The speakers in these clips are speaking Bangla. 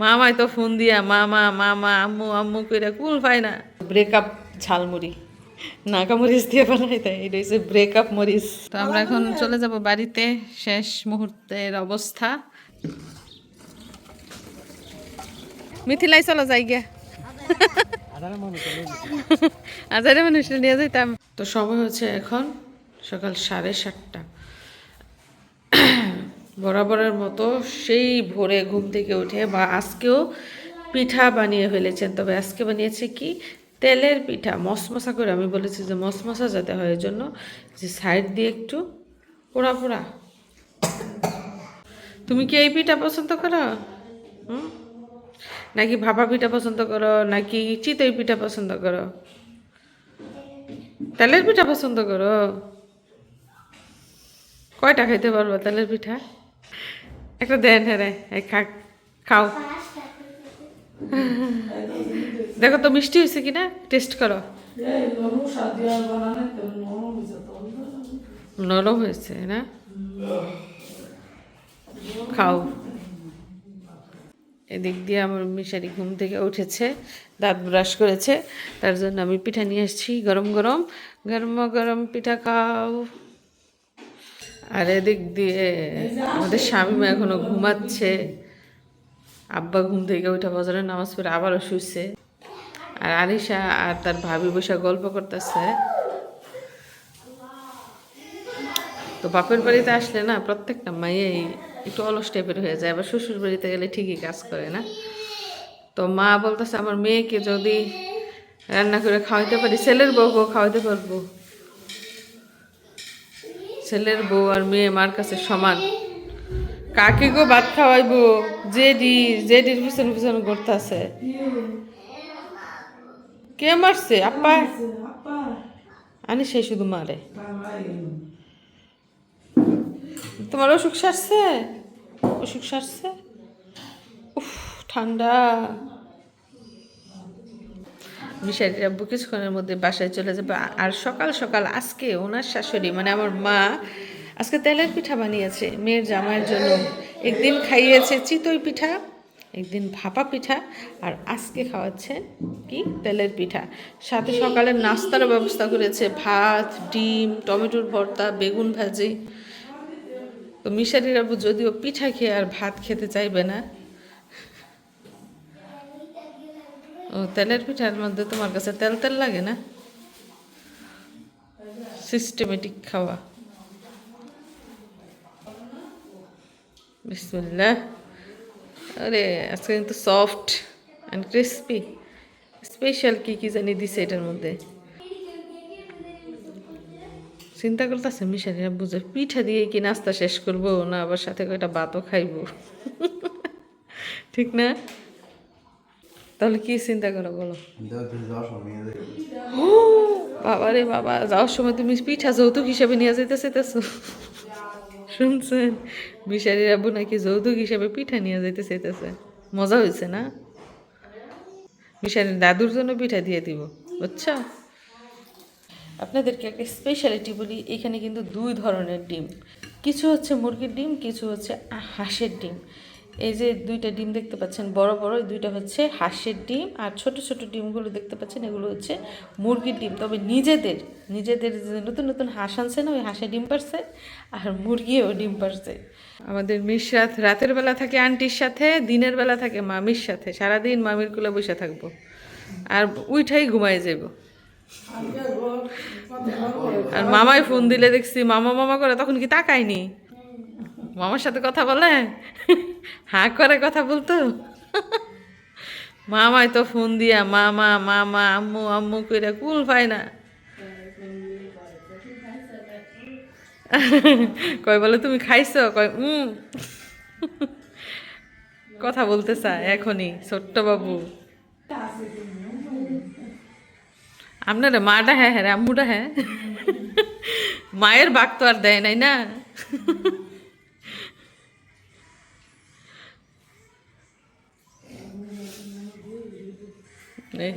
মামাই তো ফোন দিয়া মামা মামা আম্মু আম্মু কইরা কুল পায় না। ব্রেকআপ ঝালমুড়ি। নাকা মরিচ দিয়ে বানাই তাই এটা হচ্ছে ব্রেকআপ মরিচ। তো আমরা এখন চলে যাব বাড়িতে শেষ মুহূর্তের অবস্থা। মিথিলাই চলো যাই গিয়া। আজারে মানুষ নিয়ে যাইতাম। তো সময় হচ্ছে এখন সকাল সাড়ে সাতটা। বরাবরের মতো সেই ভোরে ঘুম থেকে উঠে বা আজকেও পিঠা বানিয়ে ফেলেছেন। তবে আজকে বানিয়েছে কি? তেলের পিঠা। মশমশা করে আমি বলেছি যে মশমশা যাতে হয় এর জন্য যে সাইড দিয়ে একটু পোড়া পোড়া। তুমি কি এই পিঠা পছন্দ করো? হুম? নাকি ভাপা পিঠা পছন্দ করো? নাকি চিতই পিঠা পছন্দ করো? তেলের পিঠা পছন্দ করো? কয়টা খাইতে পারব তেলের পিঠা? একটা দেন হ্যাঁ রে, এই খা, খাও। দেখো তো মিষ্টি হয়েছে কিনা টেস্ট করো। নরম হয়েছে, না? খাও। এদিক দিয়ে আমার মিশারি ঘুম থেকে উঠেছে, দাঁত ব্রাশ করেছে, তার জন্য আমি পিঠা নিয়ে এসেছি গরম গরম। গরম গরম পিঠা খাও। আর এদিক দিয়ে আমাদের স্বামী মা এখনও ঘুমাচ্ছে। আব্বা ঘুম থেকে উঠে বজরের নামাজ পড়ে আবারও শুইছে। আর আরিশা আর তার ভাবি বসে গল্প করতেছে। তো বাপের বাড়িতে আসলে না প্রত্যেকটা মাইয়াই একটু অলস টাইপের হয়ে যায়, আবার শ্বশুর বাড়িতে গেলে ঠিকই কাজ করে না। তো মা বলতেছে, আমার মেয়েকে যদি রান্না করে খাওয়াইতে পারি, ছেলের বউকেও খাওয়াইতে পারব। ছেলের বউ আর মেয়ে মার কাছে সমান। কাকে গো ভাত খাওয়াইবো? জেডি, জেডির পিছন পিছন আছে কে মারছে? আপা? আনি সেই শুধু মারে। তোমার অসুখ সারছে? অসুখ সারছে? উফ, ঠান্ডা। মিশাইর আব্বু মধ্যে বাসায় চলে যাবে। আর সকাল সকাল আজকে ওনার শাশুড়ি মানে আমার মা, আজকে তেলের পিঠা বানিয়েছে মেয়ের জামাইয়ের জন্য। একদিন খাইয়েছে চিতই পিঠা, একদিন ভাপা পিঠা, আর আজকে খাওয়াচ্ছে কি? তেলের পিঠা। সাথে সকালের নাস্তারও ব্যবস্থা করেছে, ভাত, ডিম, টমেটোর ভর্তা, বেগুন ভাজি। তো মিশারির যদিও পিঠা খেয়ে আর ভাত খেতে চাইবে না ও, তেলের পিঠার মধ্যে তোমার কাছে তেল তেল লাগে না? সিস্টেমেটিক খাওয়া। বিসমিল্লাহ। আরে, আজকে কিন্তু সফট অ্যান্ড ক্রিস্পি স্পেশাল কী কী জানি দিছে এটার মধ্যে? চিন্তা করতেছে মিশারিরা বুঝে পিঠা দিয়ে কি নাস্তা শেষ করব, না আবার সাথে কয়টা ভাতও খাইবো? ঠিক না? তাহলে কি চিন্তা করো বলো। বাবা রে বাবা যাওয়ার সময় তুমি পিঠা যৌতুক হিসাবে নিয়ে যেতে চাইতেছো। শুনছেন মিশারির আব্বু নাকি যৌতুক হিসাবে পিঠা নিয়ে যেতে চাইতেছে। মজা হয়েছে না? মিশারির দাদুর জন্য পিঠা দিয়ে দিব বুঝছ? আপনাদেরকে একটা স্পেশালিটি বলি এখানে কিন্তু দুই ধরনের ডিম। কিছু হচ্ছে মুরগির ডিম কিছু হচ্ছে হাঁসের ডিম। এই যে দুইটা ডিম দেখতে পাচ্ছেন, বড় বড় দুইটা হচ্ছে হাঁসের ডিম আর ছোট ছোট ডিমগুলো দেখতে পাচ্ছেন, এগুলো হচ্ছে মুরগির ডিম। তবে নিজেদের নিজেদের যে নতুন নতুন হাঁস আনছে না ওই হাঁসে ডিম পারছে আর মুরগিও ডিম পারছে। আমাদের মিশরাত রাতের বেলা থাকে আন্টির সাথে, দিনের বেলা থাকে মামির সাথে। সারাদিন মামির কুলে বসে থাকব। আর উইঠাই ঘুমায় যাব আর মামাই ফোন দিলে দেখছি, মামা মামা করে, তখন কি তাকায়নি? মামার সাথে কথা বলে? হাঁ করে কথা বলতো? মামায় তো ফোন দিয়া, মামা মামা, আম্মু আম্মু কইরা কুল পায় না। কয় বলে, তুমি খাইছো? কয় উম। কথা বলতে চায় এখনই, ছোট্ট বাবু। আপনারা মাটা হ্যাঁ হ্যাঁ আম্মুটা হ্যাঁ মায়ের বাক তো আর দেয় নাই না।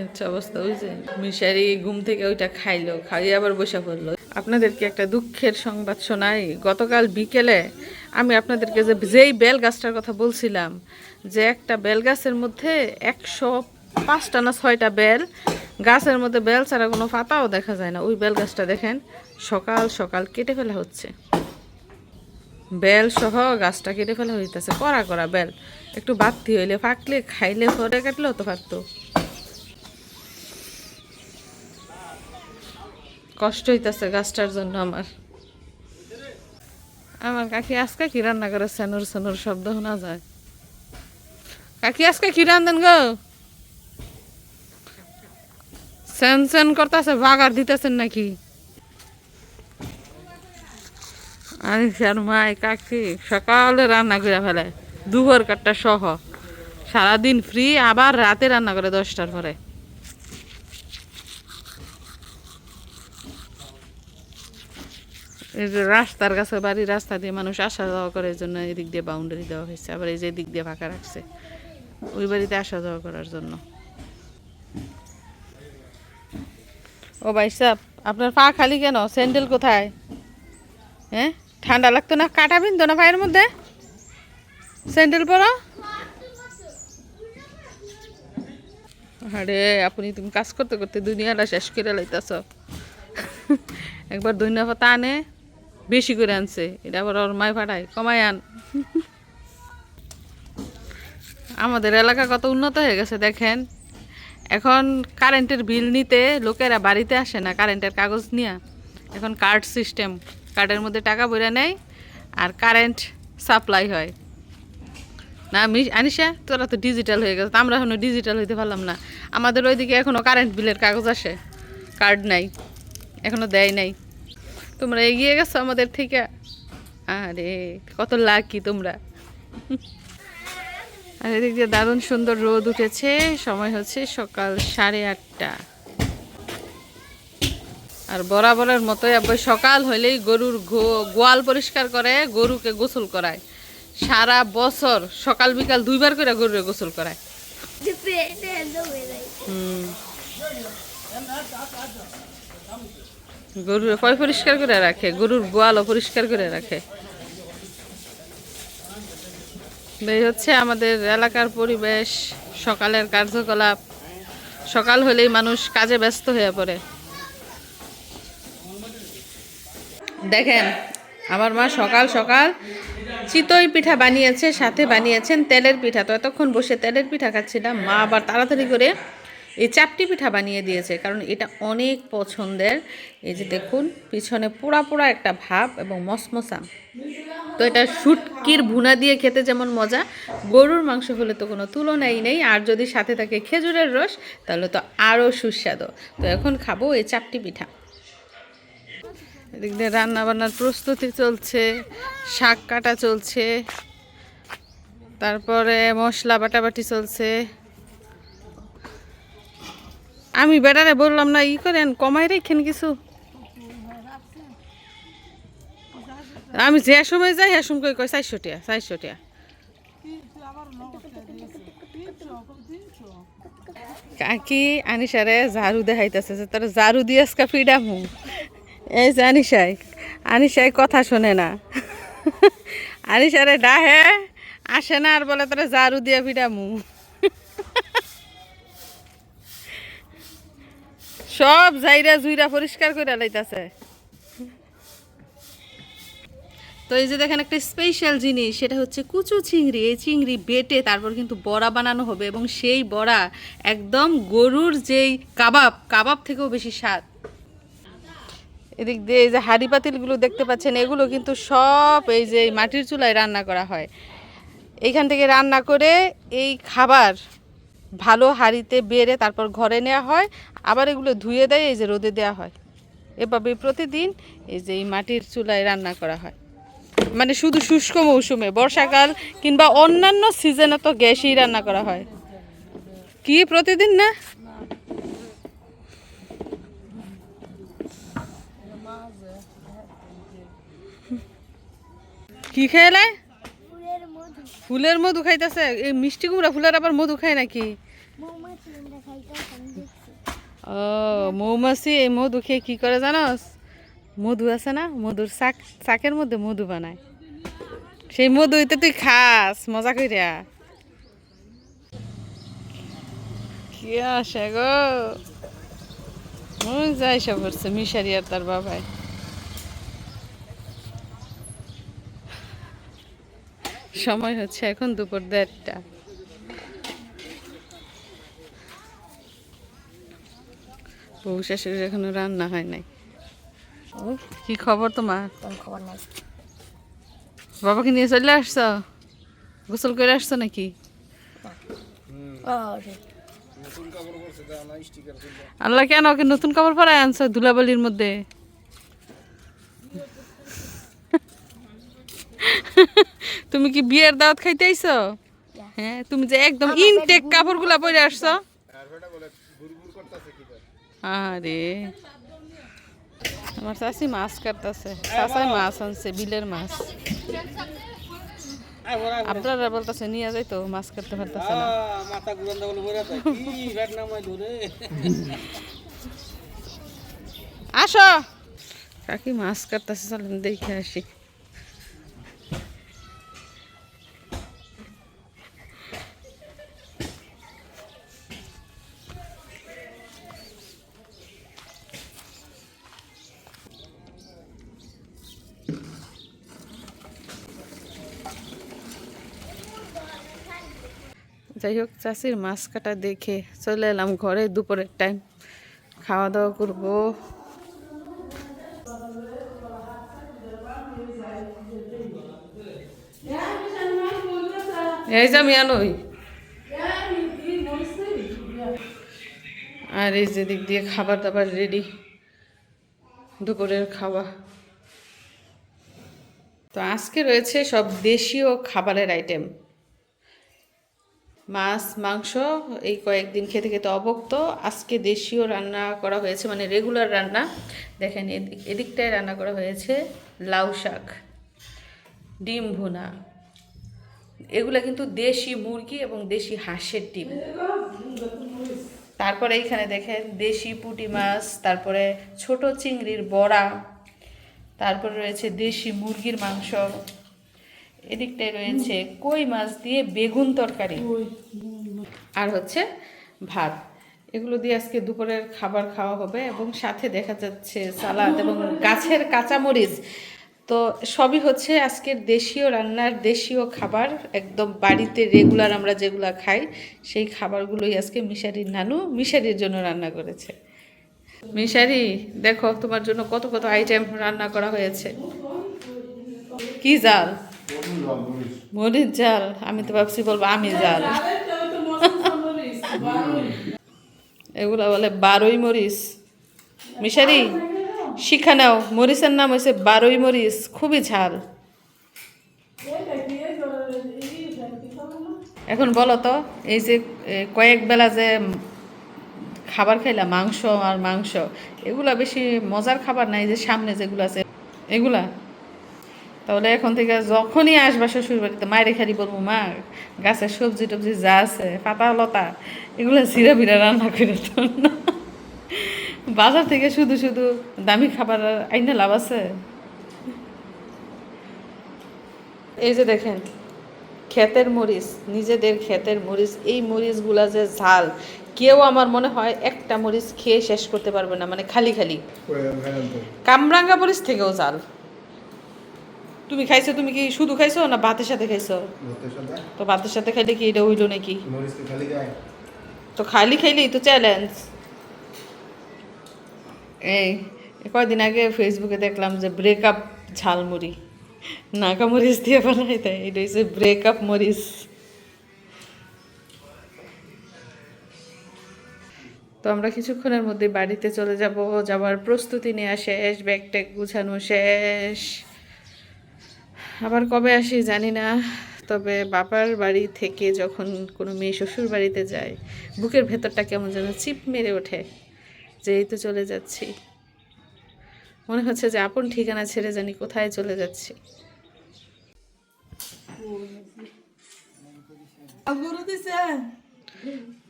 হচ্ছে অবস্থা বুঝছে মিশারি ঘুম থেকে ওইটা খাইলো, খাইয়ে আবার বসে পড়ল। আপনাদেরকে একটা দুঃখের সংবাদ শোনাই, গতকাল বিকেলে আমি আপনাদেরকে যে, যেই বেল গাছটার কথা বলছিলাম, যে একটা বেল গাছের মধ্যে একশো পাঁচটা না ছয়টা বেল, গাছের মধ্যে বেল ছাড়া কোনো পাতাও দেখা যায় না। ওই বেল গাছটা দেখেন, সকাল সকাল কেটে ফেলা হচ্ছে। বেল সহ গাছটা কেটে ফেলা হইতেছে করা করা বেল। একটু বাড়তি হইলে ফাঁকলে খাইলে পরে কাটলেও তো পারতো। কষ্ট হইতাছে গাছটার জন্য আমার। আমার কাকি আজকে কি রান্না করে সেনুর সেনুর শব্দ শোনা যায়। কাকি আজকে কি রান্ধেন গো? সেন সেন করতেছে, বাগার দিতেছেন নাকি? আনিসার মাই কাকি, সকালে রান্না করে ফেলে দুপুর কাটটা সহ। সারাদিন ফ্রি আবার রাতে রান্না করে দশটার পরে এই যে রাস্তার কাছে বাড়ি রাস্তা দিয়ে মানুষ আসা যাওয়া করে এই জন্য এদিক দিয়ে বাউন্ডারি দেওয়া হয়েছে, আবার এই যে দিক দিয়ে ফাঁকা রাখছে। ওই বাড়িতে আসা যাওয়া করার জন্য। ও ভাই সাহ, আপনার পা খালি কেন? স্যান্ডেল কোথায়? হ্যাঁ? ঠান্ডা লাগতো না? কাটা বিনতো না পায়ের মধ্যে? স্যান্ডেল পরো। আরে, আপনি তুমি কাজ করতে করতে দুনিয়াটা শেষ করে লাইতাছ। একবার ধনিয়া পাতা আনে। বেশি করে আনছে। এটা আবার ওর মায় ফাটায় কমায় আন। আমাদের এলাকা কত উন্নত হয়ে গেছে, দেখেন। এখন কারেন্টের বিল নিতে লোকেরা বাড়িতে আসে না, কারেন্টের কাগজ নিয়ে। এখন কার্ড সিস্টেম, কার্ডের মধ্যে টাকা বইরা নেয় আর কারেন্ট সাপ্লাই হয়। না আনিসা তোরা তো ডিজিটাল হয়ে গেছে, আমরা এখনও ডিজিটাল হইতে পারলাম না। আমাদের ওইদিকে এখনও কারেন্ট বিলের কাগজ আসে, কার্ড নাই এখনও দেয় নাই। তোমরা এগিয়ে গেছো আমাদের থেকে? আরে কত লাকি তোমরা। আর এদিক দিয়ে দারুণ সুন্দর রোদ উঠেছে। সময় হচ্ছে সকাল সাড়ে আটটা। আর বরাবরের মতোই আবার সকাল হইলেই গরুর গোয়াল পরিষ্কার করে গরুকে গোসল করায়। সারা বছর সকাল বিকাল দুইবার করে গরুরে গোসল করায়। হুম। গরুর পয় পরিষ্কার করে রাখে, গরুর গোয়ালও পরিষ্কার করে রাখে। এই হচ্ছে আমাদের এলাকার পরিবেশ, সকালের কার্যকলাপ। সকাল হলেই মানুষ কাজে ব্যস্ত হয়ে পড়ে। দেখেন, আমার মা সকাল সকাল চিতই পিঠা বানিয়েছে, সাথে বানিয়েছেন তেলের পিঠা। তো এতক্ষণ বসে তেলের পিঠা খাচ্ছিলাম। মা আবার তাড়াতাড়ি করে এই চাপটি পিঠা বানিয়ে দিয়েছে, কারণ এটা অনেক পছন্দের। এই যে দেখুন, পিছনে পোড়া পোড়া একটা ভাব এবং মসমসা। তো এটা শুটকির ভুনা দিয়ে খেতে যেমন মজা, গরুর মাংস হলে তো কোনো তুলনাই নেই। আর যদি সাথে থাকে খেজুরের রস, তাহলে তো আরও সুস্বাদু। তো এখন খাব এই চাপটি পিঠা। এদিক দিয়ে রান্না বান্নার প্রস্তুতি চলছে, শাক কাটা চলছে, তারপরে মশলা বাটাবাটি চলছে। আমি বেটারে বললাম না, ই করেন, কমাই রেখেন কিছু। আমি যে সময় যাই হ্যাঁ সময় কই চারশো টিয়া চারশো টিয়া কাকি আনিসারে ঝাড়ু দেখাইতেছে যে তোর ঝাড়ু দিয়ে আজকে ফিডামু এই যে আনিসাই আনিসাই কথা শোনে না। আনিসারে ডাহে, আসে না আর বলে তোরা ঝাড়ু দিয়ে ফিডামু সব জাইরা জুইরা পরিষ্কার করে লাইতাছে। তো এই যে দেখেন একটা স্পেশাল জিনিস, সেটা হচ্ছে কুচু চিংড়ি। এই চিংড়ি বেটে তারপর কিন্তু বড়া বানানো হবে এবং সেই বড়া একদম গরুর যেই কাবাব কাবাব থেকেও বেশি স্বাদ। এদিক দিয়ে এই যে হাড়ি পাতিলগুলো দেখতে পাচ্ছেন, এগুলো কিন্তু সব এই যে মাটির চুলায় রান্না করা হয়। এইখান থেকে রান্না করে এই খাবার ভালো হাঁড়িতে বেড়ে তারপর ঘরে নেওয়া হয়, আবার এগুলো ধুয়ে দেয়, এই যে রোদে দেওয়া হয়। এভাবে প্রতিদিন এই যে এই মাটির চুলায় রান্না করা হয়। মানে শুধু শুষ্ক মৌসুমে, বর্ষাকাল কিংবা অন্যান্য সিজনে তো গ্যাসেই রান্না করা হয়। কি প্রতিদিন না? কি খেয়ে মধু ফুলের মধু খাইতেছে। এই মিষ্টি কুমড়া ফুলের আবার মধু খায় নাকি? ও মৌমাছি এই মধু খেয়ে কি করে জানোস? মধু আছে না মধুর শাক শাকের মধ্যে মধু বানায়। সেই মধুইতে তুই খাস মজা কইরা। কি আসে গো? যাই সব করছে মিশারি আর তার বাবাই সময় হচ্ছে এখন দুপুর দেড়টা। বউ শাশুড়ির এখনও রান্না হয় নাই। কি খবর তোমার? খবর নাই। বাবাকে নিয়ে চলে আসছো? গোসল করে আসছো নাকি? আল্লাহ কেন ওকে নতুন কাপড় পরায় আনছো ধুলাবালির মধ্যে? তুমি কি বিয়ের দাওয়াত খাইতে আইছো? হ্যাঁ তুমি যে একদম ইনটেক কাপড়গুলা পরে আসছো? আরে। আমার চাষি মাছ কাটতেছে। চাষাই মাছ আনছে বিলের মাছ। আপনারা বলতেছে নিয়ে যাই তো মাছ কাটতে পারতেছে না। আসো। কাকি মাছ কাটতেছে চলেন দেখে আসি। যাই হোক চাষির মাছ কাটা দেখে চলে এলাম ঘরে দুপুরের টাইম খাওয়া দাওয়া করব। এই যে আমি আর এই যে দিক দিয়ে খাবার দাবার রেডি দুপুরের খাওয়া। তো আজকে রয়েছে সব দেশীয় খাবারের আইটেম মাছ, মাংস, এই কয়েকদিন খেতে খেতে অবক্ত। আজকে দেশীয় রান্না করা হয়েছে মানে রেগুলার রান্না। দেখেন এদিক এদিকটায় রান্না করা হয়েছে লাউ শাক, ডিম ভুনা। এগুলা কিন্তু দেশি মুরগি এবং দেশি হাঁসের ডিম। তারপরে এইখানে দেখেন, দেশি পুঁটি মাছ, তারপরে ছোট চিংড়ির বড়া, তারপরে রয়েছে দেশি মুরগির মাংস। এদিকটায় রয়েছে কই মাছ দিয়ে বেগুন তরকারি। আর হচ্ছে ভাত। এগুলো দিয়ে আজকে দুপুরের খাবার খাওয়া হবে এবং সাথে দেখা যাচ্ছে সালাদ এবং গাছের কাঁচামরিচ। তো সবই হচ্ছে আজকের দেশীয় রান্নার দেশীয় খাবার। একদম বাড়িতে রেগুলার আমরা যেগুলো খাই সেই খাবারগুলোই আজকে মিশারির নানু মিশারির জন্য রান্না করেছে। মিশারি দেখো তোমার জন্য কত কত আইটেম রান্না করা হয়েছে। কি জাল। মরিচ জাল, আমি তো ভাবছি বলব আমি জাল। এগুলা বলে বারোই মরিচ। মিশারি, শিখা নাও, মরিচের নাম হয়েছে বারোই মরিচ, খুবই ঝাল। এখন বলো তো, এই যে কয়েক বেলা যে খাবার খাইলাম মাংস আর মাংস, এগুলা বেশি মজার খাবার নাই যে সামনে যেগুলো আছে, এগুলা? তাহলে এখন থেকে যখনই আসবা শ্বশুর বাড়িতে মায়ের খালি বলব মা গাছের সবজি টবজি যা আছে পাতা লতা এগুলো জিরা বিরা রান্না করে না। বাজার থেকে শুধু শুধু দামি খাবার আইনে লাভ আছে? এই যে দেখেন ক্ষেতের মরিচ নিজেদের ক্ষেতের মরিচ এই মরিচগুলা যে ঝাল কেউ আমার মনে হয় একটা মরিচ খেয়ে শেষ করতে পারবে না মানে খালি খালি। কামরাঙ্গা মরিচ থেকেও ঝাল। তুমি খাইছো তুমি কি শুধু খাইছো না ভাতের সাথে খাইছো? তো ভাতের সাথে খাইলে কি এটা হইল নাকি? তো খালি খাইলেই তো চ্যালেঞ্জ এই কয়দিন আগে ফেসবুকে দেখলাম যে ব্রেকআপ ঝালমুড়ি। নাকা মরিচ দিয়ে বানাই দেয়। এটা হচ্ছে ব্রেকআপ মরিচ। তো আমরা কিছুক্ষণের মধ্যে বাড়িতে চলে যাব যাওয়ার প্রস্তুতি নেওয়া শেষ ব্যাগ ট্যাগ গুছানো শেষ। আবার কবে আসি জানি না। তবে বাবার বাড়ি থেকে যখন কোনো মেয়ে শ্বশুর বাড়িতে যায়, বুকের ভেতরটা কেমন যেন চিপ মেরে ওঠে। যে এই তো চলে যাচ্ছি। মনে হচ্ছে যে আপন ঠিকানা ছেড়ে জানি কোথায় চলে যাচ্ছি।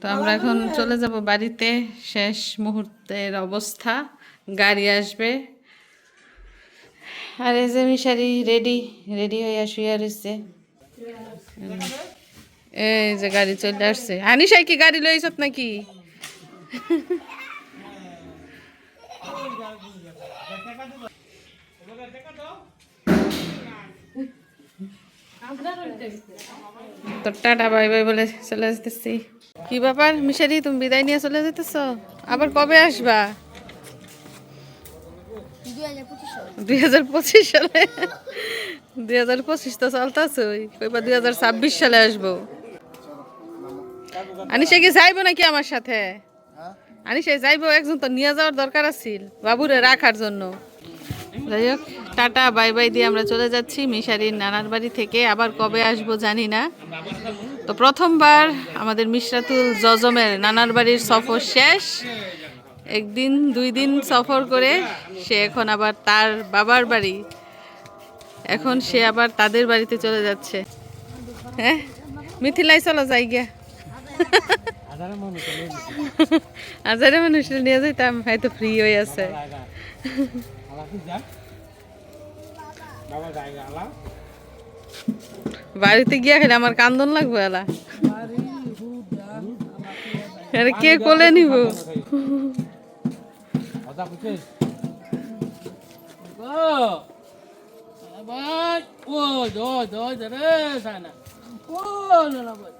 তো আমরা এখন চলে যাব বাড়িতে। শেষ মুহূর্তের অবস্থা। গাড়ি আসবে। আর এই যে মিশারি রেডি রেডি হয়ে শুয়ে রয়েছে এই যে গাড়ি চলে আসছে। আনিসাই কি গাড়ি লইছ নাকি? টাটা, বাই বাই বলে চলে যেতেছি কি ব্যাপার, মিশারি, তুমি বিদায় নিয়ে চলে যেতেছ? আবার কবে আসবা? দুই হাজার পঁচিশ সালে। দুই হাজার পঁচিশ তো চলতেছে ওই। কইবা দুই সালে আসব। আনিসা কি যাইবো নাকি আমার সাথে? আনিসা যাইবো, একজন তো নিয়ে যাওয়ার দরকার আছিল, বাবুরে রাখার জন্য। যাই হোক, টাটা, বাই বাই দিয়ে আমরা চলে যাচ্ছি মিশারির নানার বাড়ি থেকে। আবার কবে আসব জানি না। তো প্রথমবার আমাদের মিশরাতুল জজমের নানার বাড়ির সফর শেষ। একদিন, দুই দিন সফর করে সে এখন আবার তার বাবার বাড়ি। এখন সে আবার তাদের বাড়িতে চলে যাচ্ছে। হ্যাঁ? মিথিলাই চলো যাই গিয়া। হাজারে মানুষ নিয়ে যাইতাম, হয়তো ফ্রি হয়ে আছে। বাড়িতে গিয়া খেলে আমার কান্দন লাগবে এলা আরে কে কোলে নিব? আদা কুছে ও বাই ও দো দো রে সানা ও না না বাই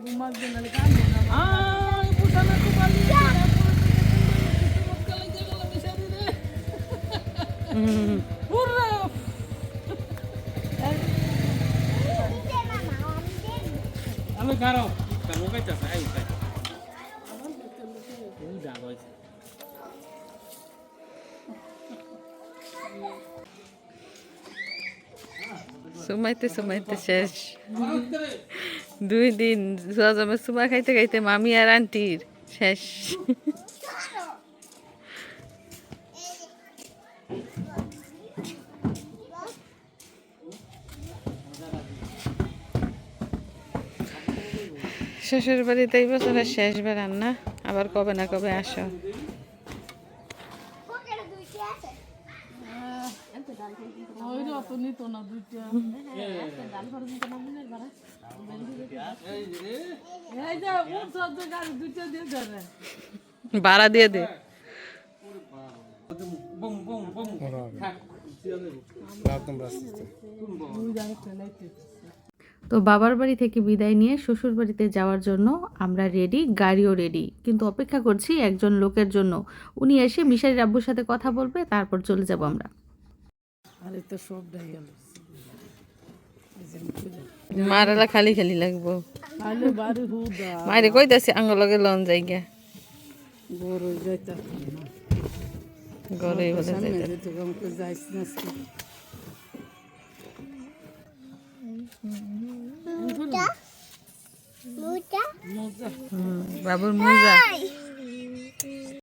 ঘুমাক দেন না কান না আই পুটানা কো বালি পুরা আমি গারো কামো কাইতা সুমাইতে সুমাইতে শেষ। দুই দিন জমে সুমা খাইতে খাইতে মামি আর আন্টির শেষ। শ্বশুর বাড়িতে এই বছরের শেষ বেড়ান না আবার কবে না কবে আসো। ভাড়া দিয়ে দে বুম বুম দিয়ে দে। তো বাবার বাড়ি থেকে বিদায় নিয়ে শ্বশুর বাড়িতে যাওয়ার জন্য আমরা রেডি গাড়িও রেডি কিন্তু অপেক্ষা করছি একজন লোকের জন্য। উনি এসে মিশারির রাব্বুর সাথে কথা বলবে তারপর চলে যাব আমরা। মারালা খালি খালি লাগবো। মায়ের কইতাছি আঙ্গ লগে লন যাই গিয়া গরুই বলে বাবুর মোজা।